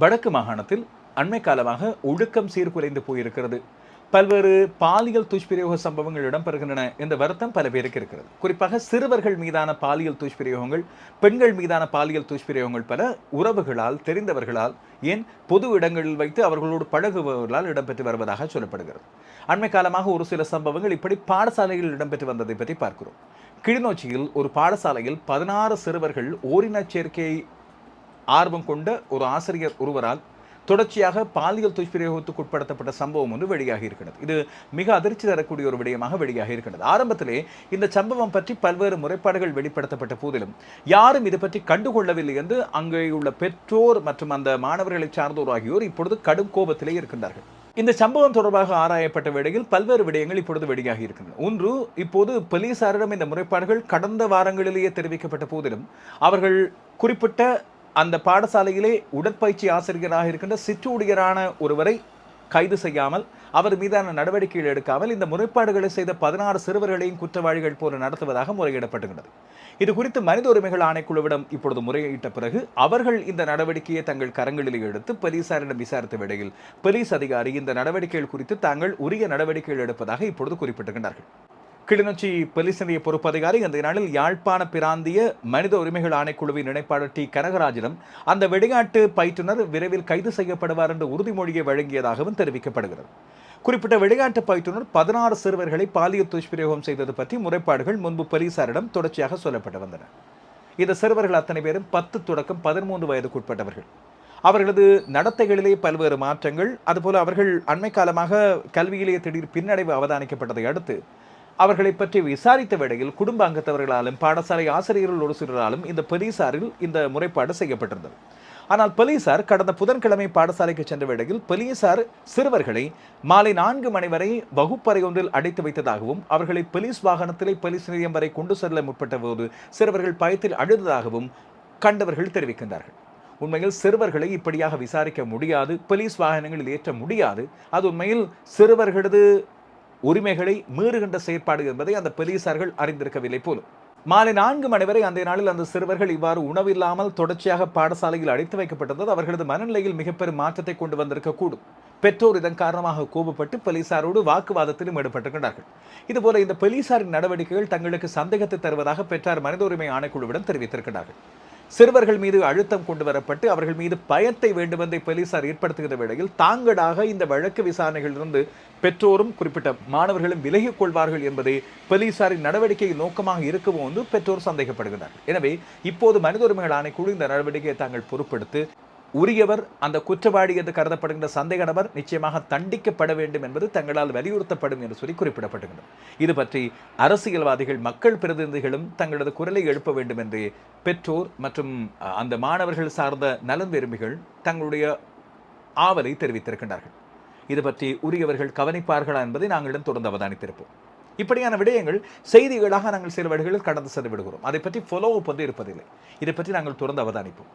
வடக்கு மாகாணத்தில் அண்மை காலமாக ஒழுக்கம் சீர்குலைந்து போயிருக்கிறது. பல்வேறு பாலியல் துஷ்பிரயோக சம்பவங்கள் இடம்பெறுகின்றன என்ற வருத்தம் பல பேருக்கு இருக்கிறது. குறிப்பாக சிறுவர்கள் மீதான பாலியல் துஷ்பிரயோகங்கள் பெண்கள் மீதான பாலியல் துஷ்பிரயோகங்கள் பல உறவுகளால் தெரிந்தவர்களால் ஏன் பொது இடங்களில் வைத்து அவர்களோடு பழகுபவர்களால் இடம்பெற்று வருவதாக சொல்லப்படுகிறது. அண்மை காலமாக ஒரு சில சம்பவங்கள் இப்படி பாடசாலைகளில் இடம்பெற்று வந்ததை பற்றி பார்க்கிறோம். கிளிநொச்சியில் ஒரு பாடசாலையில் பதினாறு சிறுவர்கள் ஓரினச் சேர்க்கையை ஆர்வம் கொண்ட ஒரு ஆசிரியர் ஒருவரால் தொடர்ச்சியாக பாலியல் துஷ்பிரயோகத்துக்கு உட்படுத்தப்பட்ட சம்பவம் ஒன்று வெளியாகி இருக்கிறது. இது மிக அதிர்ச்சி தரக்கூடிய ஒரு விடயமாக வெளியாகி இருக்கிறது. ஆரம்பத்திலே இந்த சம்பவம் பற்றி பல்வேறு முறைப்பாடுகள் வெளிப்படுத்தப்பட்ட போதிலும் யாரும் இது பற்றி கண்டுகொள்ளவில்லை என்று அங்கே உள்ள பெற்றோர் மற்றும் அந்த மாணவர்களை சார்ந்தோர் ஆகியோர் இப்பொழுது கடும் கோபத்திலே இருக்கின்றார்கள். இந்த சம்பவம் தொடர்பாக ஆராயப்பட்ட வேளையில் பல்வேறு விடயங்கள் இப்பொழுது வெளியாகி இருக்கின்றன. ஒன்று இப்போது போலீசாரிடம் இந்த முறைப்பாடுகள் கடந்த வாரங்களிலேயே தெரிவிக்கப்பட்ட போதிலும் அவர்கள் குறிப்பிட்ட அந்த பாடசாலையிலே உடற்பயிற்சி ஆசிரியராக இருக்கின்ற சிற்றூழியரான ஒருவரை கைது செய்யாமல் அவர் மீதான நடவடிக்கைகள் எடுக்காமல் இந்த முறைப்பாடுகளை செய்த பதினாறு சிறுவர்களையும் குற்றவாளிகள் போல நடத்துவதாக முறையிடப்பட்டுகிறது இது குறித்து மனித உரிமைகள் ஆணைக்குழுவிடம் இப்பொழுது முறையிட்ட பிறகு அவர்கள் இந்த நடவடிக்கையை தங்கள் கரங்களில் எடுத்து போலீசாரிடம் விசாரித்த வேளையில் போலீஸ் அதிகாரி இந்த நடவடிக்கைகள் குறித்து தாங்கள் உரிய நடவடிக்கைகள் எடுப்பதாக இப்பொழுது குறிப்பிட்டிருக்கிறார்கள் கிளிநொச்சி போலீஸ் நிலைய பொறுப்பு அதிகாரி அந்த நாளில் யாழ்ப்பாண பிராந்திய மனித உரிமைகள் ஆணைக்குழுவின் இணைப்பாளர் டி. கனகராஜனும் அந்த வெடிகாட்டு பயிற்றுனர் விரைவில் கைது செய்யப்படுவார் என்ற உறுதிமொழியை வழங்கியதாகவும் தெரிவிக்கப்படுகிறது. குறிப்பிட்ட வெளிநாட்டு பயிற்றுனர் பதினாறு சிறுவர்களை பாலியல் துஷ்பிரயோகம் செய்தது பற்றி முறைப்பாடுகள் முன்பு போலீசாரிடம் தொடர்ச்சியாக சொல்லப்பட்டு வந்தன. இந்த சிறுவர்கள் அத்தனை பேரும் பத்து தொடக்கம் பதிமூன்று வயதுக்குட்பட்டவர்கள். அவர்களது நடத்தைகளிலே பல்வேறு மாற்றங்கள் அதுபோல அவர்கள் அண்மை காலமாக கல்வியிலேயே திடீர் பின்னடைவு அவதானிக்கப்பட்டதை அடுத்து அவர்களை பற்றி விசாரித்த வேளையில் குடும்ப அங்கத்தவர்களாலும் பாடசாலை ஆசிரியர்கள் ஒரு சிலராலும் இந்த போலீசாரில் இந்த முறைப்பாடு செய்யப்பட்டிருந்தது. ஆனால் போலீசார் கடந்த புதன்கிழமை பாடசாலைக்கு சென்ற வேளையில் போலீசார் சிறுவர்களை மாலை நான்கு மணி வரை வகுப்பறை ஒன்றில் அடைத்து வைத்ததாகவும் அவர்களை போலீஸ் வாகனத்திலே போலீஸ் நிலையம் வரை கொண்டு செல்ல முற்பட்ட போது சிறுவர்கள் பயத்தில் அழுததாகவும் கண்டவர்கள் தெரிவிக்கின்றார்கள். உண்மையில் சிறுவர்களை இப்படியாக விசாரிக்க முடியாது போலீஸ் வாகனங்களில் ஏற்ற முடியாது. அது உண்மையில் சிறுவர்களது உரிமைகளை மீறுகின்ற செயற்பாடு என்பதை அந்த போலீசார்கள் அறிந்திருக்கவில்லை போலும். மாலை நான்கு மணி வரை அந்த நாளில் அந்த சிறுவர்கள் இவ்வாறு உணவில்லாமல் தொடர்ச்சியாக பாடசாலையில் அடைத்து வைக்கப்பட்டிருந்தது. அவர்களது மனநிலையில் மிகப்பெரும் மாற்றத்தை கொண்டு வந்திருக்கக்கூடும். பெற்றோர் இதன் காரணமாக கோபப்பட்டு போலீசாரோடு வாக்குவாதத்திலும் ஈடுபட்டிருக்கிறார்கள் இதுபோல இந்த போலீசாரின் நடவடிக்கைகள் தங்களுக்கு சந்தேகத்தை தருவதாக பெற்றார் மனித உரிமை ஆணைக்குழுவிடம் தெரிவித்திருக்கிறார்கள் சிறுவர்கள் மீது அழுத்தம் கொண்டு வரப்பட்டு அவர்கள் மீது பயத்தை வேண்டுமென்றே போலீசார் ஏற்படுத்துகிற வேளையில் தாங்களாக இந்த வழக்கு விசாரணைகளிலிருந்து பெற்றோரும் குறிப்பிட்ட மாணவர்களும் விலகிக் கொள்வார்கள் என்பதே போலீசாரின் நடவடிக்கை நோக்கமாக இருக்கவும் என்று பெற்றோர் சந்தேகப்படுகிறார் எனவே இப்போது மனித உரிமைகள் ஆணைக்குழு இந்த நடவடிக்கையை தாங்கள் பொறுப்பெடுத்து உரியவர் அந்த குற்றவாளி என்று கருதப்படுகின்ற சந்தேக நபர் நிச்சயமாக தண்டிக்கப்பட வேண்டும் என்பது தங்களால் வலியுறுத்தப்படும் என்று சொல்லி குறிப்பிடப்படுகின்றது இது பற்றி அரசியல்வாதிகள் மக்கள் பிரதிநிதிகளும் தங்களது குரலை எழுப்ப வேண்டும் என்று பெற்றோர் மற்றும் அந்த மாணவர்கள் சார்ந்த நலன் விரும்பிகள் தங்களுடைய ஆவலை தெரிவித்திருக்கின்றார்கள். இது பற்றி உரியவர்கள் கவனிப்பார்களா என்பதை நாங்களிடம் தொடர்ந்து அவதானித்திருப்போம். இப்படியான விடயங்கள் செய்திகளாக நாங்கள் சில வழிகளில் கடந்து சென்று விடுகிறோம். அதை பற்றி ஃபாலோ அப் வந்து இருப்பதில்லை. இதை பற்றி நாங்கள் தொடர்ந்து அவதானிப்போம்.